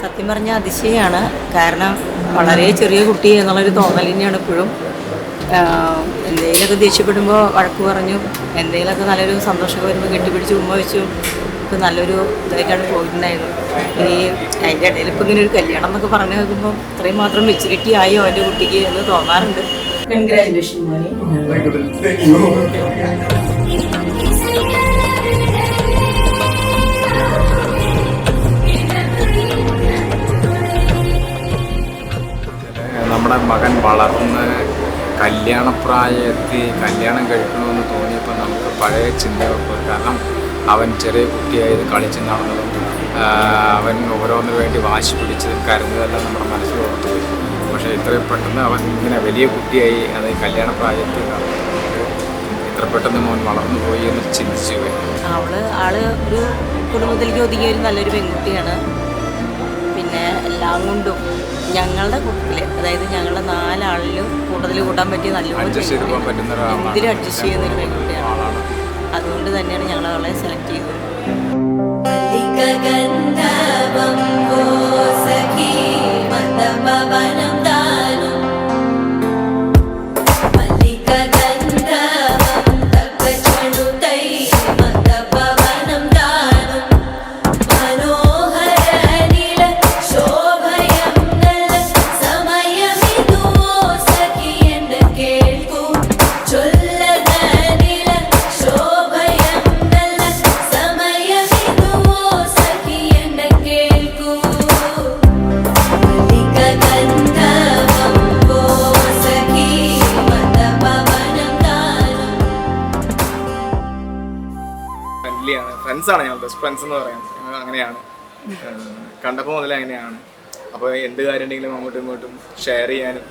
സത്യം പറഞ്ഞാൽ അതിശയാണ്. കാരണം വളരെ ചെറിയ കുട്ടി എന്നുള്ളൊരു തോന്നൽ തന്നെയാണ് ഇപ്പോഴും. എന്തെങ്കിലുമൊക്കെ ദേഷ്യപ്പെടുമ്പോൾ വഴക്ക് പറഞ്ഞു എന്തെങ്കിലുമൊക്കെ നല്ലൊരു സന്തോഷമൊക്കെ വരുമ്പോൾ കെട്ടിപ്പിടിച്ച് ഉമ്മ വെച്ചു ഇപ്പം നല്ലൊരു ഇതായിട്ടാണ് പോയിട്ടുണ്ടായിരുന്നു ഈ അതിന്റെ ഇടയിൽ ഇപ്പം ഇങ്ങനെ ഒരു കല്യാണം എന്നൊക്കെ പറഞ്ഞു കേൾക്കുമ്പോൾ ഇത്രയും മാത്രം മെച്ചുരിറ്റി ആയോ എന്റെ കുട്ടിക്ക് എന്ന് തോന്നാറുണ്ട്. കൺഗ്രാജുലേഷൻ മോനെ. നമ്മുടെ മകൻ വളർന്ന് കല്യാണപ്രായത്തിൽ കല്യാണം കഴിക്കണമെന്ന് തോന്നിയപ്പോൾ നമുക്ക് പഴയ പോയി കാരണം അവൻ ചെറിയ കുട്ടിയായത് കളിച്ച് നടന്നതും അവൻ ഓരോന്നിനു വേണ്ടി വാശി പിടിച്ച് കരുന്നതെല്ലാം നമ്മുടെ മനസ്സിൽ ഓർത്തു പക്ഷേ ഇത്രയും പെട്ടെന്ന് അവൻ ഇങ്ങനെ വലിയ കുട്ടിയായി അത് കല്യാണപ്രായത്തിൽ ഇത്ര പെട്ടെന്ന് മോൻ വളർന്നു പോയി എന്ന് ചിന്തിച്ചു അവൾ ആൾ ഒരു കുടുംബത്തിലേക്ക് ഒതുങ്ങിയ ഒരു നല്ലൊരു പെൺകുട്ടിയാണ്. പിന്നെ എല്ലാം കൊണ്ടും ഞങ്ങളുടെ കൂട്ടത്തിൽ അതായത് ഞങ്ങളുടെ നാലാളിലും കൂടുതൽ കൂട്ടാൻ പറ്റിയ നല്ല എന്തിനും അഡ്ജസ്റ്റ് ചെയ്യുന്ന ഒരു പെൺകുട്ടിയാണ് അതുകൊണ്ട് തന്നെയാണ് ഞങ്ങൾ അവളെ സെലക്ട് ചെയ്തത് ഫ്രണ്ട്ലിയാണ് ഫ്രണ്ട്സാണ് ഞങ്ങൾ ബെസ്റ്റ് ഫ്രണ്ട്സ് എന്ന് പറയാം. അങ്ങനെയാണ്. കണ്ടപ്പോൾ മുതലേ അങ്ങനെയാണ്. അപ്പോൾ എന്ത് കാര്യം ഉണ്ടെങ്കിലും അങ്ങോട്ടും ഇങ്ങോട്ടും ഷെയർ ചെയ്യാനും.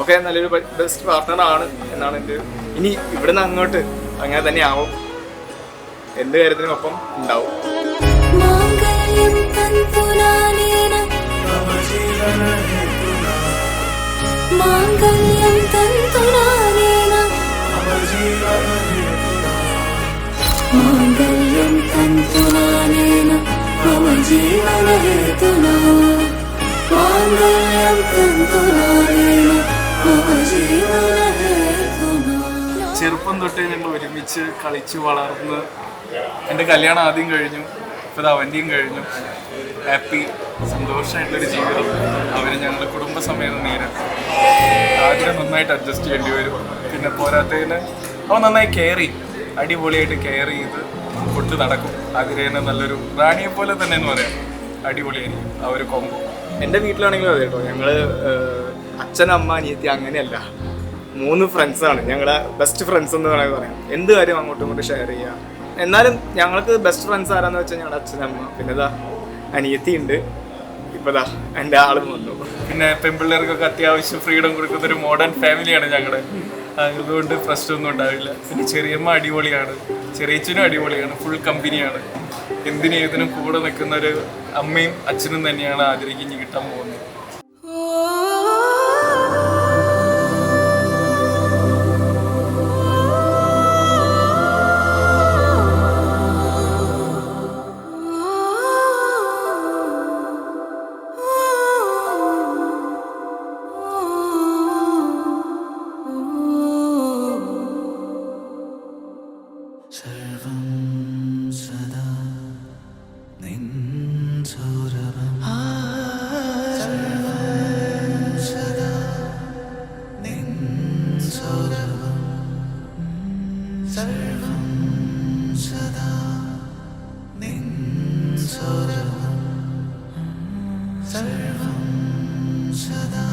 ഒക്കെ നല്ലൊരു ബെസ്റ്റ് പാർട്ട്ണറാണ് എന്നാണ് എന്റെ ഇനി ഇവിടുന്ന് അങ്ങോട്ട് അങ്ങനെ തന്നെ ആവും എന്ത് കാര്യത്തിനും ഒപ്പം ഉണ്ടാവും. ചെറുപ്പം തൊട്ടേ ഞങ്ങൾ ഒരുമിച്ച് കളിച്ച് വളർന്ന് എന്റെ കല്യാണം ആദ്യം കഴിഞ്ഞു ഇപ്പം അവന്റെയും കഴിഞ്ഞു. ഹാപ്പി സന്തോഷമായിട്ടൊരു ജീവിതം അവന് ഞങ്ങൾ കുടുംബസമേതം നേരം ആദ്യം നന്നായിട്ട് അഡ്ജസ്റ്റ് ചെയ്യേണ്ടി വരും. പിന്നെ പോരാത്തതിന് അവൻ നന്നായി കെയർ ചെയ്യും അടിപൊളിയായിട്ട് കെയർ ചെയ്ത് കൊണ്ട് നടക്കും. അതിരേനെ നല്ലൊരു റാണിയെ പോലെ തന്നെ എന്ന് പറയാം. അടിപൊളിയായിരിക്കും. ആ ഒരു കോമ്പോ എന്റെ വീട്ടിലാണെങ്കിലും അതെ കേട്ടോ. ഞങ്ങൾ അച്ഛൻ അമ്മ അനിയത്തി അങ്ങനെയല്ല. മൂന്ന് ഫ്രണ്ട്സാണ് ഞങ്ങളുടെ ബെസ്റ്റ് ഫ്രണ്ട്സ് എന്ന് വേണമെങ്കിൽ പറയാം. എന്ത് കാര്യം അങ്ങോട്ടും ഇങ്ങോട്ടും ഷെയർ ചെയ്യാം. എന്നാലും ഞങ്ങൾക്ക് ബെസ്റ്റ് ഫ്രണ്ട്സ് ആരാന്ന് വെച്ചാൽ ഞങ്ങളുടെ അച്ഛനമ്മ പിന്നെ ഇതാ അനിയത്തി ഉണ്ട്. ഇപ്പൊ ദാ എന്റെ ആളും വന്നു. പിന്നെ പെൺപിള്ളേർക്കൊക്കെ അത്യാവശ്യം ഫ്രീഡം കൊടുക്കുന്ന ഒരു മോഡേൺ ഫാമിലിയാണ് ഞങ്ങളുടെ അതുകൊണ്ട് പ്രശ്നമൊന്നും ഉണ്ടാവില്ല. പിന്നെ ചെറിയമ്മ അടിപൊളിയാണ്. ചെറിയച്ഛനും അടിപൊളിയാണ് ഫുൾ കമ്പനിയാണ് എന്തിനേതിനും കൂടെ നിൽക്കുന്ന ഒരു അമ്മയും അച്ഛനും തന്നെയാണ് ആഗ്രഹിക്കുന്നത് കിട്ടാൻ പോകുന്നത്. 사랑, 사랑, 사랑.